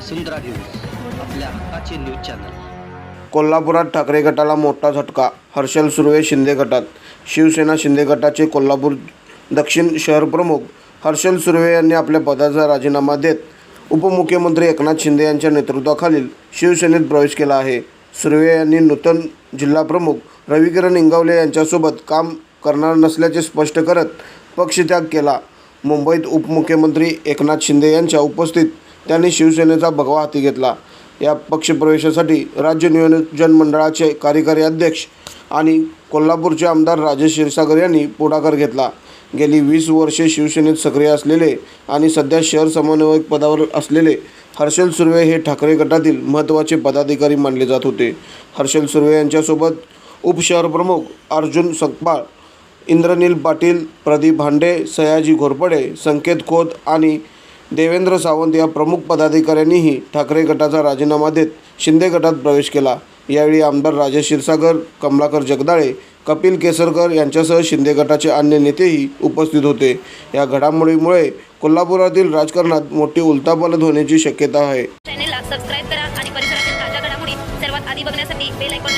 वसुंधरा news आपल्या हक्काचे news channel. कोल्हापुरात ठाकरे गटाला मोठा झटका. हर्षल सुर्वे शिंदे गटात. शिवसेना शिंदे गटाचे कोल्हापूर दक्षिण शहर प्रमुख हर्षल सुर्वे यांनी आपल्या पदाचा राजीनामा देत उपमुख्यमंत्री एकनाथ शिंदे यांच्या नेतृत्वाखालील शिवसेनेत प्रवेश केला आहे. सुर्वे यांनी नूतन जिल्हाप्रमुख रविकिरण इंगवले यांच्यासोबत काम करणार नसल्याचे स्पष्ट करत पक्षत्याग केला. मुंबईत उपमुख्यमंत्री एकनाथ शिंदे यांच्या उपस्थित त्यांनी शिवसेनेचा भगवा हाती घेतला. या पक्षप्रवेशासाठी राज्य नियोजन मंडळाचे कार्यकारी अध्यक्ष आणि कोल्हापूरचे आमदार राजेश क्षीरसागर यांनी पुढाकार घेतला. गेली वीस वर्षे शिवसेनेत सक्रिय असलेले आणि सध्या शहर समन्वयक पदावर असलेले हर्षल सुर्वे हे ठाकरे गटातील महत्त्वाचे पदाधिकारी मानले जात होते. हर्षल सुर्वे यांच्यासोबत उपशहरप्रमुख अर्जुन सकपाळ इंद्रनील पाटील प्रदीप भांडे सयाजी घोरपडे संकेत खोत आणि देवेंद्र सावंत या प्रमुख पदाधिकाऱ्यांनीही ठाकरे गटाचा राजीनामा देत शिंदे गटात प्रवेश केला. यावेळी आमदार राजेश क्षीरसागर कमलाकर जगदाळे कपिल केसरकर यांच्यासह शिंदे गटाचे अन्य नेतेही उपस्थित होते. या घडामोडीमुळे कोल्हापुरातील राजकारणात मोठी उलथापालथ होण्याची शक्यता आहे. चॅनेलला सबस्क्राईब करा आणि परिसरातील ताज्या घडामोडी सर्वात आधी बघण्यासाठी बेल आयकॉन